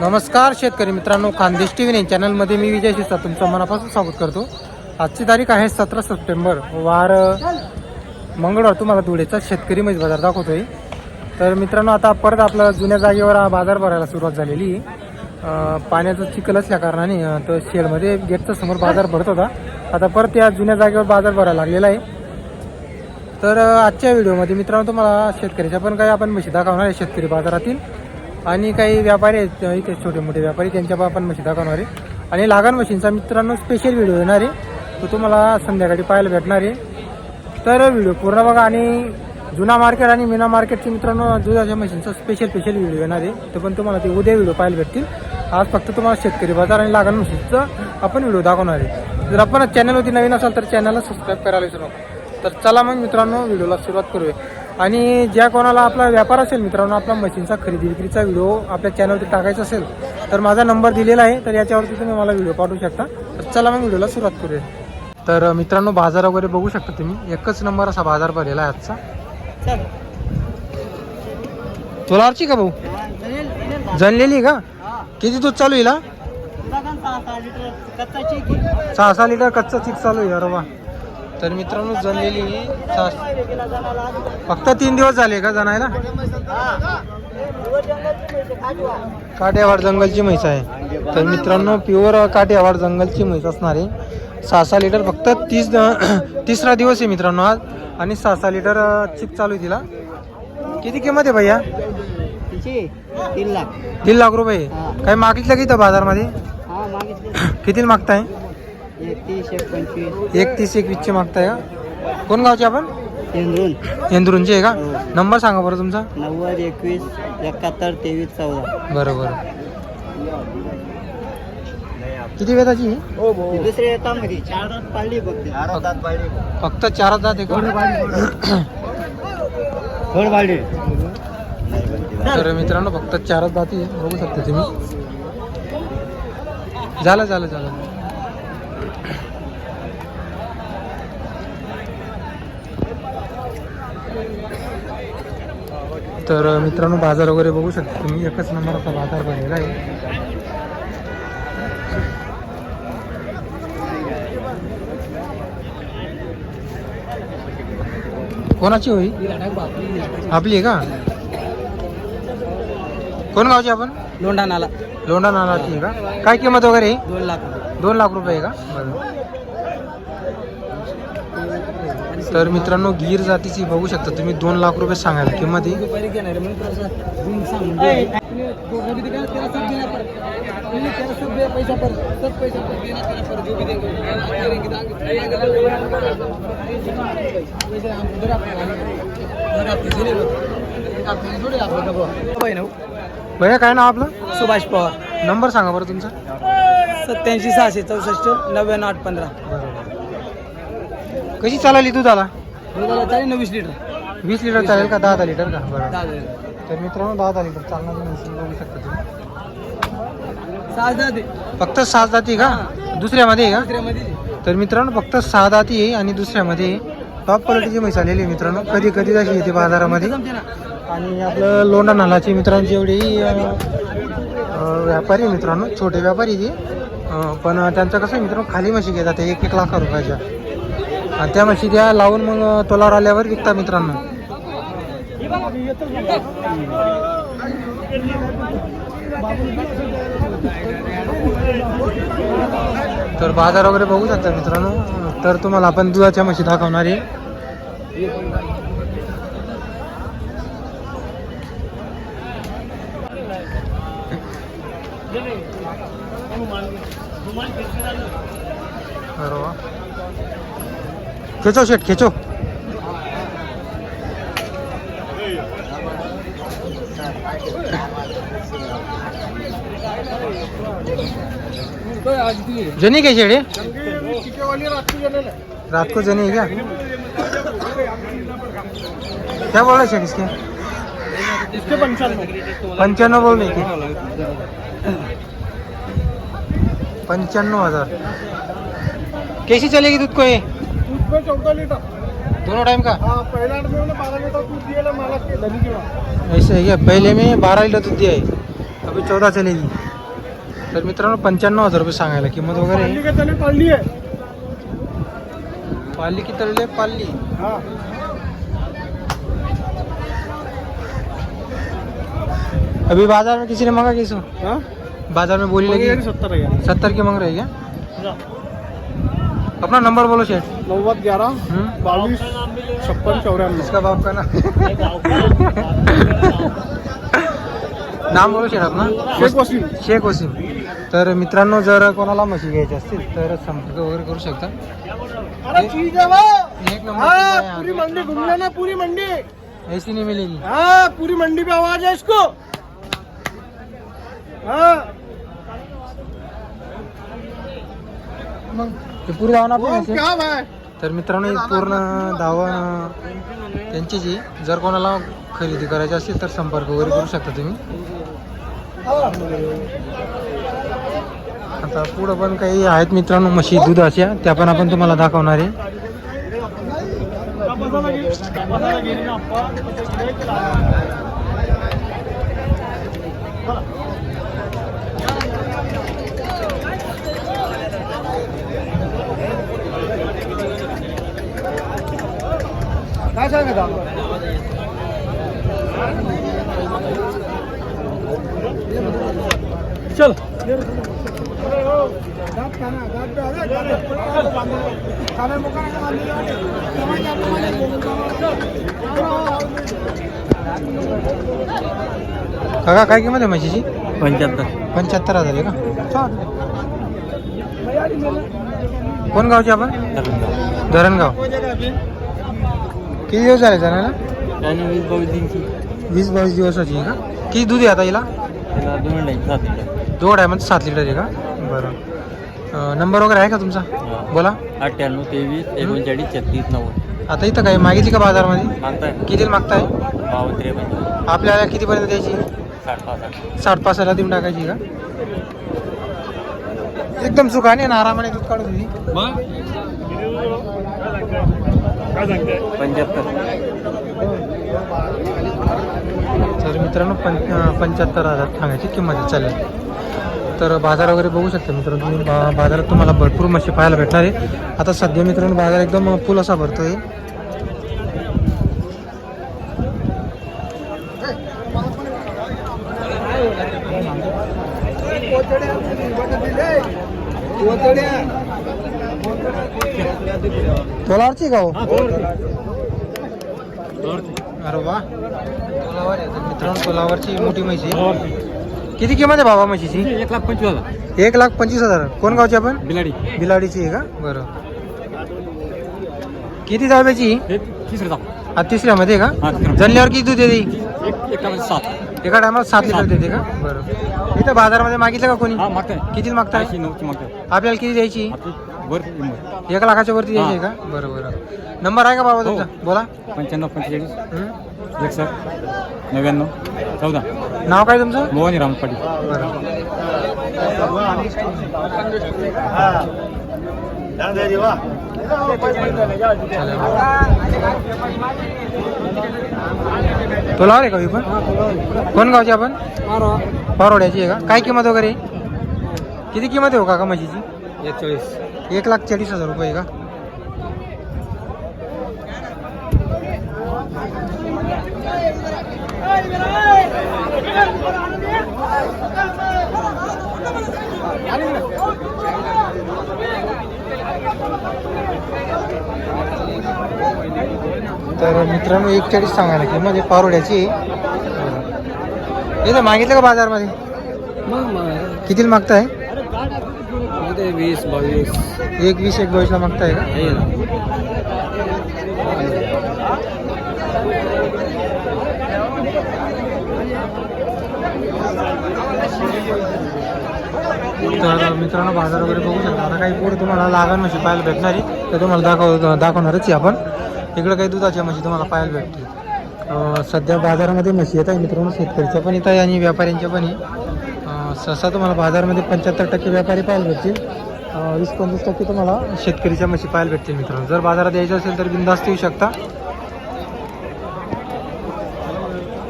नमस्कार शेतकरी मित्रांनो खानदेश टी व्ही चॅनलमध्ये मी विजय शिरसा तुमचं मनापासून स्वागत करतो. आजची तारीख आहे सतरा सप्टेंबर वार मंगळवार. तुम्हाला धुळेचा शेतकरी मध्ये बाजार दाखवतोय. तर मित्रांनो आता परत आपला जुन्या जागेवर हा बाजार भरायला सुरुवात झालेली. पाण्याचं चिखल असल्या कारणाने तर शेलमध्ये गेटच्या समोर बाजार भरत होता. आता परत या जुन्या जागेवर बाजार भरायला लागलेला आहे. तर आजच्या व्हिडिओमध्ये मित्रांनो तुम्हाला शेतकऱ्याच्या पण काही आपण म्हशी दाखवणार आहे शेतकरी बाजारातील. आणि काही व्यापारी आहेत इथे छोटे मोठे व्यापारी त्यांच्या पण आपण मशीन दाखवणार आहे. आणि लागण मशीनचा मित्रांनो स्पेशल व्हिडिओ येणार आहे. तो तुम्हाला संध्याकाळी पाहायला भेटणार आहे. तर व्हिडिओ पूर्ण बघा आणि जुना मार्केट आणि मीना मार्केटचे मित्रांनो दुधाच्या मशीनचा स्पेशल स्पेशल व्हिडिओ येणार आहे. ते पण तुम्हाला ते उद्या व्हिडिओ पाहायला भेटतील. आज फक्त तुम्हाला शेतकरी बाजार आणि लागण मशीनचा आपण व्हिडिओ दाखवणार आहे. जर आपण चॅनलवरती नवीन असाल तर चॅनलला सबस्क्राईब करायला विसरू नका. तर चला मग मित्रांनो व्हिडिओला सुरुवात करूया. आणि ज्या कोणाला आपला व्यापार असेल मित्रांनो आपला मशीनचा खरेदी विक्रीचा व्हिडिओ आपल्या चॅनलवरती टाकायचा असेल तर माझा नंबर दिलेला आहे तर याच्यावरती तुम्ही मला व्हिडिओ पाठवू शकता. तर चला मग व्हिडिओला सुरुवात करूया. तर मित्रांनो बाजार वगैरे बघू शकता तुम्ही. एकच नंबर असा बाजार भरलेला आहे आजचा. तुलावरची का भाऊ? जनलेली का? किती दूध चालू आहे हिला? सहा सहा लिटर कच्चा चिक चालू आहे अरे वा. तर मित्रांनो जनलेली सहा- फक्त तीन दिवस झाले का जणायला? काटेवाड जंगलची म्हैस आहे. तर मित्रांनो प्युअर काटेवाड जंगलची म्हैस असणार आहे. सहा सहा लिटर फक्त तीस तिसरा दिवस आहे मित्रांनो आज. आणि सहा सहा लिटर चिक चालू आहे तिला. किती किंमत आहे भैया? तीन लाख. तीन लाख रुपये. हा. काय मागितलं की इथं बाजारमध्ये? किती मागताय? एकतीस एक पंचवीस एक तीस एक वीसचे मागताय का कोण गावचे आपण? इंद्रून. इंदुरूंचे आहे का? हो. नंबर सांगा बरं तुमचा. नव्वद एकवीस एकाहत्तर तेवीस चौदा. बरं बरं. किती वेदाची ही? मध्ये चार पाळली फक्त. चार थोड पाळली. तर मित्रांनो फक्त चारच जाती आहे. बघू शकता तुम्ही. झालं झालं झालं. तर मित्रांनो बाजार वगैरे बघू शकता तुम्ही. एकच नंबरचा बाजार भरलेला आहे. कोणाची होई आपली आहे का? कोण गावची आपण? लोंढा नाला लोंढा नालाची आहे का? काय किंमत वगैरे? आहे? दोन लाख दोन लाख रुपये आहे का? बरं. तर मित्रांनो गिर जातीची बघू शकता तुम्ही. दोन लाख रुपये सांगायला किंमत आहे भैया काय नाव आपलं? सुभाष पवार. नंबर सांगा बरं तुमचा. सत्याऐंशी सहाशे चौसष्ट नव्याण्णव आठ पंधरा. कशी चालली दुधाला? दुधाला चालेल ना वीस लिटर. वीस लिटर चालेल का? दहा दहा लिटर का? बरं. दहा तर मित्रांनो दहा दहा लिटर चालणार मशीन बघू शकता तुम्ही. सहा जाते फक्त सात जाती का? दुसऱ्यामध्ये आहे का? दुसऱ्यामध्ये. तर मित्रांनो फक्त सहा दाती आहे आणि दुसऱ्यामध्ये टॉप क्वालिटीची म्हैस आलेली आहे मित्रांनो. कधी कधी जशी येते बाजारामध्ये. आणि आपलं लोंढा नालाचे मित्रांची एवढी व्यापारी आहे मित्रांनो छोटे व्यापारी ते पण त्यांचं कसं आहे मित्रांनो खाली म्हशी घेतात एक एक लाख रुपयाच्या. आणि त्या म्हशी त्या लावून मग तोलावर आल्यावर विकतात मित्रांनो. तर बाजार वगैरे बघू शकता मित्रांनो. तर तुम्हाला आपण दुधाच्या म्हशी दाखवणार आहे. अरे वा. खेचो शेट खेचो जनी शेड है रात को जनी है क्या क्या बोल रहे इसके इसके पंचानवे बोल रहे थे पंच्याण्णव हजार. कैसी चलेगी दूध को ये? दूध में चौदह लीटर। दोनों टाइम का? हाँ पहला आदमी ने बारह लीटर दूध दिया ना मालक के दही के बाद। ऐसे है क्या पहले में बारह लीटर दूध दिया है। अभी चौदह चलेगी। तर मित्रांनो पंच्याण्णव हजार रुपये सांगायला किंमत वगैरे. पाळली आहे. पाली की तळले पाली. हा। अभी बाजार में किसी ने मांगा किसो? हा? बाज़ार में बोली लगी सत्तर सत्तर की मांग रही है? अपना नंबर बोलो शेठ। नव्वद ग्यारह हम्म? बावीस छप्पन चौऱ्याण्णव इसका बाप का ना। नाम बोलो शेठ अपना। शेख वसीम। शेख वसीम। तर मित्रांनो जर कोणाला म्हशी घ्यायची असतील तर संपर्क वगैरे करू शकता. एक नंबर पूरी मंडी घूम लेना पूरी मंडी. ऐसी नहीं मिलेगी हाँ पूरी मंडी पे आवाज़ है इसको. हाँ. मग ते पूर्ण धावणार वो पण असेल. क्या भाई तर मित्रांनो ही पूर्ण धावा त्यांची जी जर कोणाला खरेदी करायची असेल तर संपर्क वगैरे करू शकता तुम्ही. आता पुढं पण काही आहेत मित्रांनो म्हशी दूध अशा त्या पण आपण तुम्हाला दाखवणार आहे काय सांगत चल काका काय किंमत आहे म्हशीची? पंच्याहत्तर. पंच्याहत्तर हजार आहे का? कोण गावचे आपण? धरणगाव. किती दिवस झाले जाण्याला? वीस बावीस वीस बावीस दिवसाची आहे का? किती दूध आहे आता हिला? दोन टाईम सात लिटर. दोड आहे म्हणजे सात लिटर आहे का? बरं. नंबर वगैरे आहे का तुमचा? बोला. अठ्ठ्याण्णव तेवीस एकोणचाळीस छत्तीस नव्वद. आता इथं काय मागितली का बाजारमध्ये? मागताय. किती मागताय? बावन्न त्रेपन्न. आपल्याला कितीपर्यंत द्यायची? साठ पासष्ट साठ देऊन टाकायची का? एकदम सुखाने आणि आरामाने दूध काढून दिली. पंच्याहत्तर. तर मित्रांनो पं पंच्याहत्तर हजार सांगायची किंमत आहे. चालेल. तर बाजार वगैरे बघू शकता मित्रांनो तुम्ही. बा बाजारात तुम्हाला भरपूर म्हशी पाहायला भेटणार आहे. आता सध्या मित्रांनो बाजार एकदम फुल असा भरतोय. तोलावरची का हो? अरे वा. तोलावर आहे. तर मित्रांनो तोलावरची मोठी म्हशी आहे. किती किंमत आहे बाबा म्हशीची? एक लाख पंचवीस हजार. एक लाख पंचवीस हजार. कोण गावची आपण? बिलाडी. बिलाडीची आहे का? बरं. किती जाव्याची हे तिसरं जाऊ हा तिसऱ्यामध्ये आहे हा, का तिसऱ्या. जनल्यावर किती दूध देते एक एका सात. एका टायमाला सात लिटर देते का? बरं. इथं बाजारामध्ये मागितलं का कोणी? हा मागताय. किती मागताय? ऐंशी नऊची मागताय. आपल्याला किती द्यायची? आपली वर किंमत एक लाखाच्या वरती द्यायची आहे का? बरं बरं. नंबर आहे का बाबा तुमचा? बोला. पंच्याण्णव पंचेचाळीस. हं? एकसष्ट नव्याण्णव. चौदा. नाव काय तुमचं? मोहनी राम पाटील. बरं तुला आहे का ही पण कोण गावची आपण? पारोड्याची आहे का? काय किंमत वगैरे? किती किंमत आहे हो काका म्हशीची? एकचाळीस. एक लाख चाळीस हजार रुपये का? तर मित्रांनो एक चाळीस सांगायला की म्हणजे पारोड्याची हे मागितलं का बाजारमध्ये? कितीला मागताय? वीस बावीस. एक वीस एक बावीसला मागताय का? तर मित्रांनो बाजार वगैरे बघू शकता. आता काही पुढे तुम्हाला लागण म्हशी पाहायला भेटणार तर तुम्हाला दाखव दाखवणारच आपण. इकडं काही दुधाच्या म्हशी तुम्हाला पाहायला भेटतील. सध्या बाजारामध्ये म्हशी येत आहे मित्रांनो शेतकऱ्याच्या पण येत आहे आणि व्यापाऱ्यांच्या पण आहे. सहसा तुम्हाला बाजारामध्ये पंच्याहत्तर टक्के व्यापारी पाहायला भेटतील. वीस पंचवीस टक्के तुम्हाला शेतकरीच्या म्हशी पाहायला भेटतील मित्रांनो. जर बाजारात यायचं असेल तर बिंदास्त येऊ शकता.